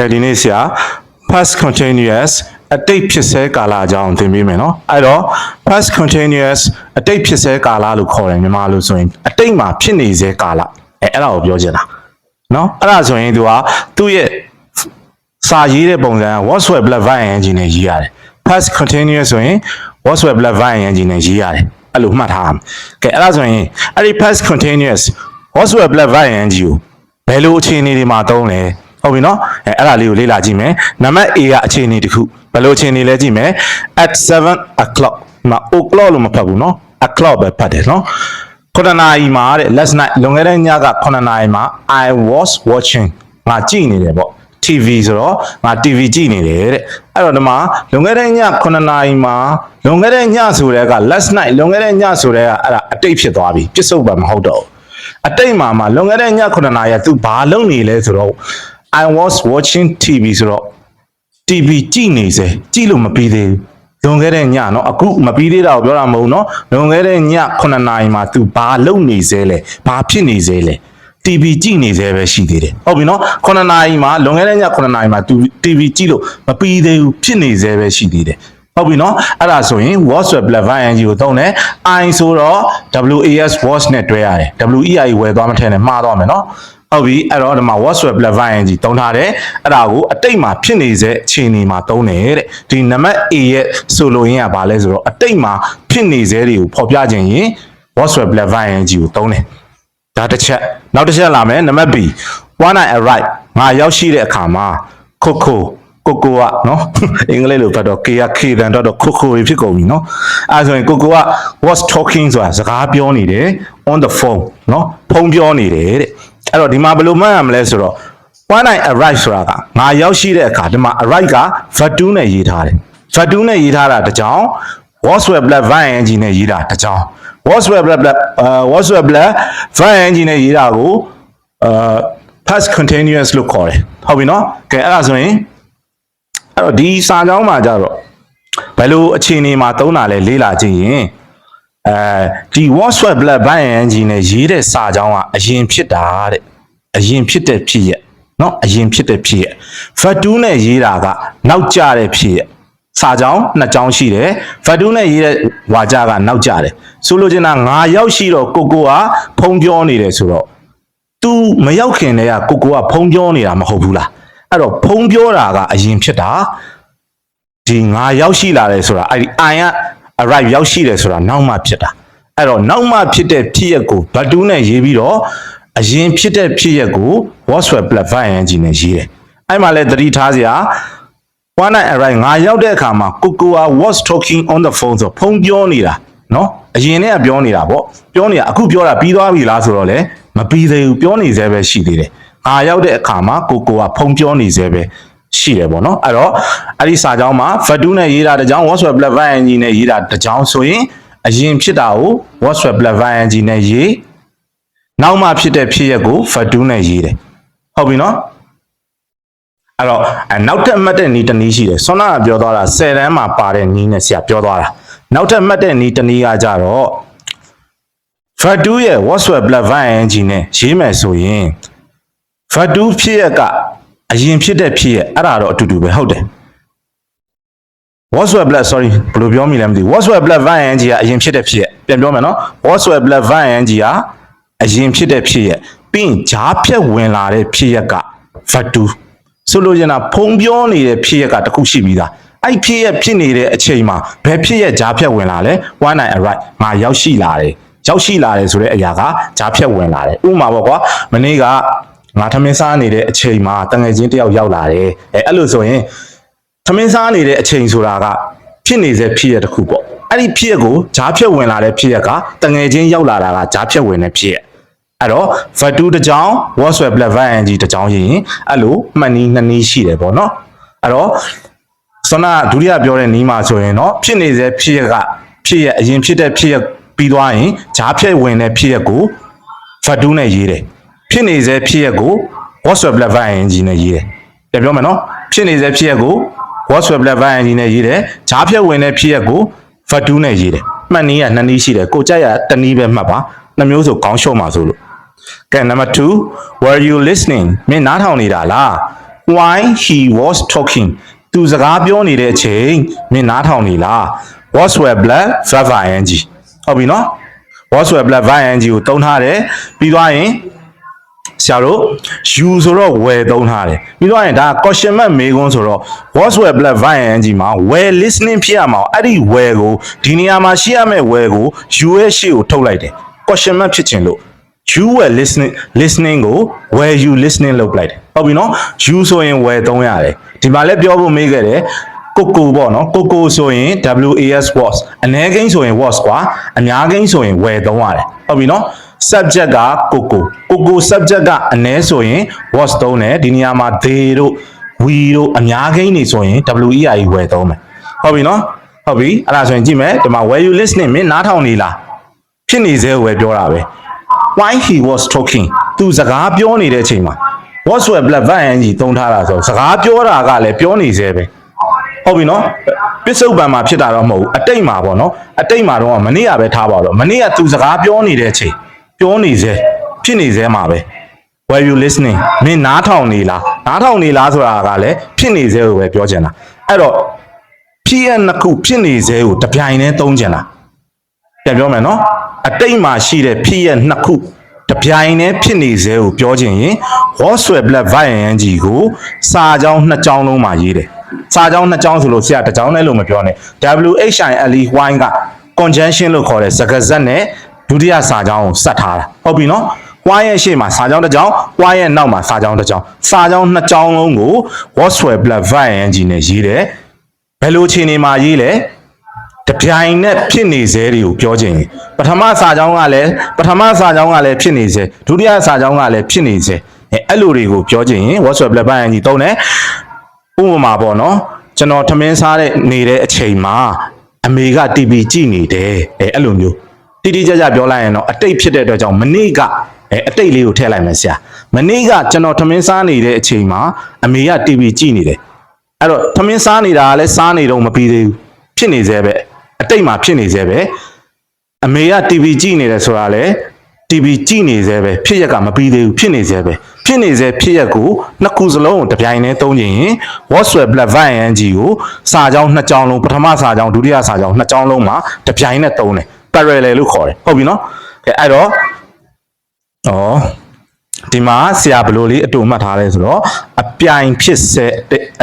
ကဲဒီနေ့ဆရာ past continuous အတိတ်ဖြစ်ဆဲကာလအကြောင်းသင်ပေးမယ်နော်အဲ့တော့ past continuous အတိတ်ဖြစ်ဆဲကာလလို့ခေါ်တယ်မြန်မာလိုဆိုရင်အတိတ်မှာဖြစ်နေဆဲကာလအဲအဲ့ဒါကိုပြောချင်တာနော်အဲ့ဒါဆိုရင်သူကသူ့ရဲ့စာရေးတဲ့ပုံစံက what's web blood vine engine နဲ့ရေးရတယ် past continuous ဆိုရင် what's web blood vine engine နဲ့ရေးရတယ်အဲ့လိုမှတ်ထားရမယ်ကဲအဲ့ဒါဆိုရင်အဲ့ဒီ past continuous what's web blood vine engine ကိုဘယ်လိုအခြေအနေတွေမှာသုံးလဲ ဟုတ်ပြီနော်အဲအဲ့ဒါလေးကိုလေ့လာကြည့်မယ်နံပါတ် A ကအခြေအနေတစ်ခုဘယ်လိုအခြေအနေလဲကြည့်မယ် at 7 o'clock မှာ o'clock လို့မဖတ်ဘူးနော် o'clock ပဲဖတ်တယ်နော်ခုနစ်နာရီမှာတဲ့ last night လွန်ခဲ့တဲ့ညကခုနစ်နာရီမှာ I was watching ငါကြည့်နေတယ်ပေါ့ TV ဆိုတော့ငါ TV ကြည့်နေတယ်တဲ့အဲ့တော့ဒီမှာလွန်ခဲ့တဲ့ည9နာရီမှာလွန်ခဲ့တဲ့ညဆိုတဲ့က last night လွန်ခဲ့တဲ့ညဆိုတဲ့ကအဲ့ဒါအတိတ်ဖြစ်သွားပြီပြစ္ဆုတ်ပါမဟုတ်တော့ဘူးအတိတ်မှာမှာလွန်ခဲ့တဲ့ည9နာရီက तू ဘာလုပ်နေလဲဆိုတော့ I was watching TV ဆိုတော့ TV ကြည့်နေစေကြည့်လို့မပြီးသေးဘူးလွန်ခဲ့တဲ့ညเนาะအခုမပြီးသေးတာကိုပြောတာမဟုတ်เนาะလွန်ခဲ့တဲ့ည9နာရီမှာ तू ဘာလုပ်နေစေလဲဘာဖြစ်နေစေလဲ TV ကြည့်နေသေးပဲရှိသေးတယ်ဟုတ်ပြီနော်9နာရီမှာလွန်ခဲ့တဲ့ည9နာရီမှာ TV ကြည့်လို့မပြီးသေးဘူးဖြစ်နေသေးပဲရှိသေးတယ်ဟုတ်ပြီနော်အဲ့ဒါဆိုရင် WhatsApp Blackvine NG ကိုသုံးတယ် I ဆိုတော့ WAS watch နဲ့တွဲရတယ် WEI ဝယ်သွားမထည့်နဲ့မှားသွားမယ်နော် ဟုတ်ပြီအဲ့တော့ဒီမှာ WhatsApp Blackvine NG သုံးထားတယ်အဲ့ဒါကိုအတိတ်မှာဖြစ်နေတဲ့အခြေအနေမှာသုံးတယ်တဲ့ဒီနံပါတ် A ရဲ့ဆိုလိုရင်းကဘာလဲဆိုတော့အတိတ်မှာဖြစ်နေသေးတွေကိုဖော်ပြခြင်းရင် WhatsApp Blackvine NG ကိုသုံးတယ်ဒါတစ်ချက်နောက်တစ်ချက်လာမယ်နံပါတ် B one night arrive ငါရောက်ရှိတဲ့အခါမှာခိုခိုကိုကိုကနော်အင်္ဂလိပ်လိုဖတ်တော့ K က K တန်တော့ခိုခိုဖြစ်ကုန်ပြီနော်အဲဆိုရင်ကိုကိုက was talking ဆိုတာစကားပြောနေတယ် on the phone နော်ဖုန်းပြောနေတယ်တဲ့ အဲ့တော့ဒီမှာဘယ်လိုမှတ်ရမလဲဆိုတော့ one night arrive ဆိုတာကငါရောက်ရှိတဲ့အခါဒီမှာ arrive က verb နဲ့ရေးထားတယ် verb နဲ့ရေးထားတာတစ်ကြောင်း was web black vine engine နဲ့ရေးတာတစ်ကြောင်း was web black black အာ was web black vine engine နဲ့ရေးတာကိုအာ past continuous လို့ခေါ်တယ်ဟုတ်ပြီနော်ကဲအဲ့ဒါဆိုရင်အဲ့တော့ဒီစာကြောင်းမှာကြတော့ဘယ်လိုအခြေအနေမှာသုံးတာလဲလေးလာကြည့်ရင် အဲဒီ was web black vine engine နဲ့ရေးတဲ့စာကြောင်းကအရင်ဖြစ်တာတဲ့အရင်ဖြစ်တဲ့ဖြစ်ရဲ့နော်အရင်ဖြစ်တဲ့ဖြစ်ရဲ့ verb နဲ့ရေးတာကနောက်ကျတဲ့ဖြစ်ရဲ့စာကြောင်းနှစ်ကြောင်းရှိတယ်ဖတ်တူးနဲ့ရေးတဲ့ဝါကြကနောက်ကြတယ်ဆိုလိုချင်တာငါရောက်ရှိတော့ကိုကိုကဖုံပြောနေတယ်ဆိုတော့ तू မရောက်ခင်တည်းကကိုကိုကဖုံပြောနေတာမဟုတ်ဘူးလားအဲ့တော့ဖုံပြောတာကအရင်ဖြစ်တာဒီငါရောက်ရှိလာတယ်ဆိုတာအဲ့ဒီ I က arrive ရောက်ရှိတယ်ဆိုတာနောက်မှဖြစ်တာအဲ့တော့နောက်မှဖြစ်တဲ့ဖြစ်ရက်ကိုဘတ်တူးနဲ့ရေးပြီးတော့အရင်ဖြစ်တဲ့ဖြစ်ရက်ကို WhatsApp platform engine နဲ့ရေးတယ်အဲ့မှာလဲသတိထားစရာ one night arrive ငါရောက်တဲ့အခါမှာကိုကိုက was talking on the phone ဆိုဖုန်းပြောနေတာเนาะအရင်နဲ့ကပြောနေတာပေါ့ပြောနေတာအခုပြောတာပြီးသွားပြီလားဆိုတော့လေမပြီးသေးဘူးပြောနေသေးပဲရှိသေးတယ်ငါရောက်တဲ့အခါမှာကိုကိုကဖုန်းပြောနေသေးပဲ ရှိတယ်ပေါ့နော်အဲ့တော့အဲ့ဒီစာကြောင်းမှာ fatu နဲ့ရေးတာတစ်ကြောင်း WhatsApp platform engine နဲ့ရေးတာတစ်ကြောင်းဆိုရင်အရင်ဖြစ်တာကို WhatsApp platform engine နဲ့ရေးနောက်မှဖြစ်တဲ့ဖြစ်ရက်ကို fatu နဲ့ရေးတယ်ဟုတ်ပြီနော်အဲ့တော့အဲနောက်ထပ်မှတ်တဲ့နီးတစ်နည်းရှိတယ်ဆွမ်းနာကပြောသွားတာ10တန်းမှာပါတဲ့နီးနဲ့ဆရာပြောသွားတာနောက်ထပ်မှတ်တဲ့နီးတစ်နည်းကကြတော့ Fatu ရဲ့ WhatsApp Platform engine နဲ့ရေးမယ်ဆိုရင် Fatu ဖြစ်ရက်က အရင်ဖြစ်တဲ့ဖြစ်ရက်အဲ့ဒါတော့အတူတူပဲဟုတ်တယ် WhatsApp Black sorry ဘယ်လိုပြောမိလဲမသိဘူး WhatsApp Platform engine ကအရင်ဖြစ်တဲ့ဖြစ်ရက်ပြန်ပြောမယ်နော် WhatsApp Platform engine ကအရင်ဖြစ်တဲ့ဖြစ်ရက်ပြီးရင်ဂျားဖြတ်ဝင်လာတဲ့ဖြစ်ရက်က Fatu ဆိုလိုချင်တာဖုံပြောနေတဲ့ဖြစ်ရက်ကတစ်ခုရှိပြီးသားအဲ့ဖြစ်ရက်ဖြစ်နေတဲ့အချိန်မှာဘယ်ဖြစ်ရက်ဂျားဖြတ်ဝင်လာလဲ one night arrive ငါရောက်ရှိလာတယ်ရောက်ရှိလာတယ်ဆိုတဲ့အရာကဂျားဖြတ်ဝင်လာတယ်ဥပမာပေါ့ကွာမနေ့က ငါထမင်းစားနေတဲ့အချိန်မှာတငယ်ချင်းတယောက်ရောက်လာတယ်အဲအဲ့လိုဆိုရင်သမင်းစားနေတဲ့အချိန်ဆိုတာကဖြစ်နေစေဖြစ်ရတစ်ခုပေါ့အဲ့ဒီဖြစ်ရကိုဂျားဖြတ်ဝင်လာတဲ့ဖြစ်ရကတငယ်ချင်းရောက်လာတာကဂျားဖြတ်ဝင်တဲ့ဖြစ်ရအဲ့တော့ vatu တစ်ကြောင်း WhatsApp level ng တစ်ကြောင်းရင်အဲ့လိုမှတ်နည်းနှစ်နည်းရှိတယ်ပေါ့နော်အဲ့တော့ဆွမ်းနာဒုတိယပြောတဲ့နီးမှာဆိုရင်တော့ဖြစ်နေစေဖြစ်ရကဖြစ်ရအရင်ဖြစ်တဲ့ဖြစ်ရပြီးသွားရင်ဂျားဖြတ်ဝင်တဲ့ဖြစ်ရကို vatu နဲ့ရေးတယ် ဖြစ်နေစေဖြစ်ရကို WhatsApp level ng နဲ့ရေးတယ်ပြန်ပြောမယ်နော်ဖြစ်နေစေဖြစ်ရကို WhatsApp level engine နဲ့ရေးတယ်ဂျားဖြတ်ဝင်တဲ့ဖြစ်ရက်ကို Fatu နဲ့ရေးတယ်မှတ်နည်းကနှစ်နည်းရှိတယ်ကိုကြိုက်ရတစ်နည်းပဲမှတ်ပါနှစ်မျိုးဆိုခေါင်းလျှော့မှာဆိုလို့ကဲ number 2 were you listening မင်းနားထောင်နေတာလား while he was talking သူစကားပြောနေတဲ့အချိန်မင်းနားထောင်နေလား was were blood verb ing ဟုတ်ပြီနော် was were blood verb ing ကိုတုံးထားတယ်ပြီးသွားရင် ဆရာတို့ you ဆိုတော့ were တုံးထားတယ်ပြီးသွားရင်ဒါ question mark မေးခွန်းဆိုတော့ was were blood verb ing မှာ were listening ဖြစ်ရမှာအဲ့ဒီ were ကိုဒီနေရာမှာရှိရမယ့် were ကို you ရဲ့ရှေ့ကိုထုတ်လိုက်တယ် question mark ဖြစ်ခြင်းလို့ you were listening listening ကို were you listening လုပ်လိုက်တယ်ဟုတ်ပြီနော် you ဆိုရင် were သုံးရတယ်ဒီမှာလည်းပြောဖို့မေးခဲ့တယ်ကိုကိုပေါ့နော်ကိုကိုဆိုရင် was was အနည်းကိန်းဆိုရင် was ကွာအများကိန်းဆိုရင် were သုံးရတယ်ဟုတ်ပြီနော် subject ကကိုကို ကိုကို subject ကအနည်းဆိုရင် was သုံးတယ်ဒီနေရာမှာ they တို့ we တို့အများကိန်းနေဆိုရင် wei were သုံးမယ်ဟုတ်ပြီနော်ဟုတ်ပြီအဲ့ဒါဆိုရင်ကြည့်မယ်ဒီမှာ were you listening မင်းနားထောင်နေလားဖြစ်နေသေးဝယ်ပြောတာပဲ while he was talking သူစကားပြောနေတဲ့အချိန်မှာ was were blood van ng တုံးထားတာဆိုစကားပြောတာကလည်းပြောနေသေးပဲဟုတ်ပြီနော်ပစ္စုပန်မှာဖြစ်တာတော့မဟုတ်ဘူးအတိတ်မှာပေါ့နော်အတိတ်မှာတော့မနေ့ကပဲထားပါတော့မနေ့ကသူစကားပြောနေတဲ့အချိန်ပြောနေသေး ဖြစ်နေသေးမှာပဲ were you listening မင်းနားထောင်နေလားနားထောင်နေလားဆိုတာကလည်းဖြစ်နေသေးကိုပဲပြောချင်တာအဲ့တော့ဖြစ်ရနှစ်ခုဖြစ်နေသေးကိုတပြိုင်တည်းသုံးချင်တာပြန်ပြောမယ်နော်အတိတ်မှာရှိတဲ့ဖြစ်ရဲ့နှစ်ခုတပြိုင်တည်းဖြစ်နေစေကိုပြောချင်ရင် what sweat blood vine ကြီးကိုစာကြောင်းနှစ်ကြောင်းလုံးမှာရေးတယ်စာကြောင်းနှစ်ကြောင်းဆိုလို့ဆရာတစ်ကြောင်းနဲ့လို့မပြောနဲ့ WHILE wine က conjunction လို့ခေါ်တဲ့စကားဇက်နဲ့ဒုတိယစာကြောင်းကိုစက်ထားတာဟုတ်ပြီနော် wine ရဲ့ရှေ့မှာစာကြောင်းတစ်ကြောင်း wine ရဲ့နောက်မှာစာကြောင်းတစ်ကြောင်းစာကြောင်းနှစ်ကြောင်းလုံးကို what sweat blood vine ကြီးနဲ့ရေးတယ်ဘယ်လိုအခြေအနေမှာရေးလဲတပြိုင်နဲ့ဖြစ်နေစေတွေကိုပြောခြင်းပထမစာကြောင်းကလည်းပထမစာကြောင်းကလည်းဖြစ်နေစေဒုတိယစာကြောင်းကလည်းဖြစ်နေစေအဲအဲ့လိုတွေကိုပြောခြင်း WhatsApp လက်ပိုင်းကြီးတုံးတယ်ဥပမာပေါ့နော်ကျွန်တော်ထမင်းစားတဲ့နေတဲ့အချိန်မှာအမေက TV ကြည့်နေတယ်အဲအဲ့လိုမျိုးတိတိကျကျပြောလိုက်ရင်တော့အတိတ်ဖြစ်တဲ့အတွက်ကြောင့်မနေ့က အဲအတိတ်လေးကိုထည့်လိုက်မယ်ဆရာမနေ့ကကျွန်တော်ထမင်းစားနေတဲ့အချိန်မှာအမေက TV ကြည့်နေတယ်အဲ့တော့သမင်းစားနေတာကလည်းစားနေတော့မပြီးသေးဘူးဖြစ်နေသေးပဲအတိတ်မှာဖြစ်နေသေးပဲအမေက TV ကြည့်နေတယ်ဆိုတာလေ TV ကြည့်နေသေးပဲဖြစ်ရက်ကမပြီးသေးဘူးဖြစ်နေသေးပဲဖြစ်နေသေးဖြစ်ရက်ကိုနှစ်ခုစလုံးကိုတစ်ပြိုင်တည်းသုံးချင်ရင် WhatsApp Black Vine ကြီးကိုစာကြောင်းနှစ်ကြောင်းလုံးပထမစာကြောင်းဒုတိယစာကြောင်းနှစ်ကြောင်းလုံးမှာတစ်ပြိုင်နဲ့သုံးတယ် parallel လို့ခေါ်တယ်ဟုတ်ပြီနော်ကဲအဲ့တော့ ဩ ဒီမှာဆရာဘယ်လိုလေးအတူမှတ်ထားလဲဆိုတော့အပြိုင်ဖြစ်စေ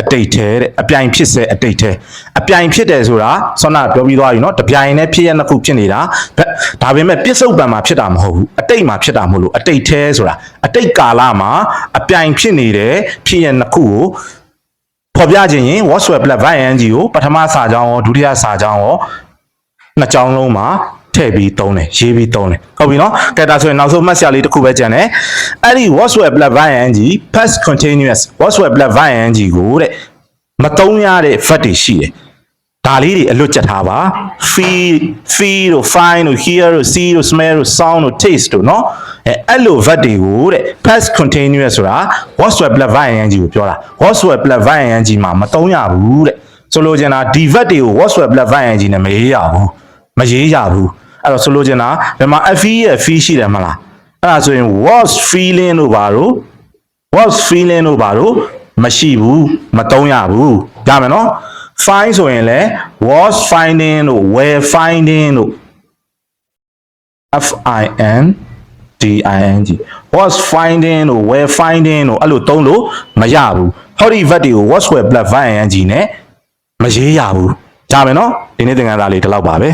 အတိတ်ထဲတဲ့အပြိုင်ဖြစ်စေအတိတ်ထဲအပြိုင်ဖြစ်တယ်ဆိုတာဆောနာပြောပြီးသွားပြီเนาะတပြိုင်နဲ့ဖြစ်ရနှစ်ခုဖြစ်နေတာဘက်ဒါပေမဲ့ပြစ္ဆုတ်ပံမှာဖြစ်တာမဟုတ်ဘူးအတိတ်မှာဖြစ်တာမဟုတ်လို့အတိတ်ထဲဆိုတာအတိတ်ကာလမှာအပြိုင်ဖြစ်နေတဲ့ဖြစ်ရနှစ်ခုကိုဖော်ပြခြင်းရင် WhatsApp Black Vine ကိုပထမစာကြောင်းရောဒုတိယစာကြောင်းရော နှစ်ကြောင်းလုံးမှာ ထည့်ပြီးသုံးတယ်ရေးပြီးသုံးတယ်ဟုတ်ပြီနော်ကဲဒါဆိုရင်နောက်ဆုံးမှတ်စရာလေးတစ်ခုပဲကြံတယ်အဲ့ဒီ WhatsApp Black Vine ကြီး past continuous WhatsApp Black Vine ကြီးကိုတဲ့မသုံးရတဲ့ vat တွေရှိတယ်ဒါလေးတွေအလွတ်ကျက်ထားပါ feel feel တို့ find တို့ hear တို့ see တို့ smell တို့ sound တို့ taste တို့เนาะအဲအဲ့လို vat တွေကိုတဲ့ past continuous ဆိုတာ WhatsApp Black Vine ကြီးကိုပြောတာ WhatsApp Black Vine ကြီးမှာမသုံးရဘူးတဲ့ဆိုလိုချင်တာဒီ vat တွေကို WhatsApp Black Vine ကြီးနဲ့မရေးရဘူးမရေးရဘူး အဲ့တော့ဆိုလိုချင်တာဒီမှာ fe ရဲ့ fee ရှိတယ်မလားအဲ့ဒါဆိုရင် was feeling တို့ပါတော့ was feeling တို့ပါတော့မရှိဘူးမသုံးရဘူးရမယ်နော် find ဆိုရင်လည်း was finding တို့ were finding တို့ f i n d i n g was finding တို့ were finding တို့အဲ့လိုသုံးလို့မရဘူးဟောဒီ verb တွေကို was were plus ving နဲ့မရေးရဘူးကြမယ်နော်ဒီနေ့သင်ခန်းစာလေးဒီလောက်ပါပဲ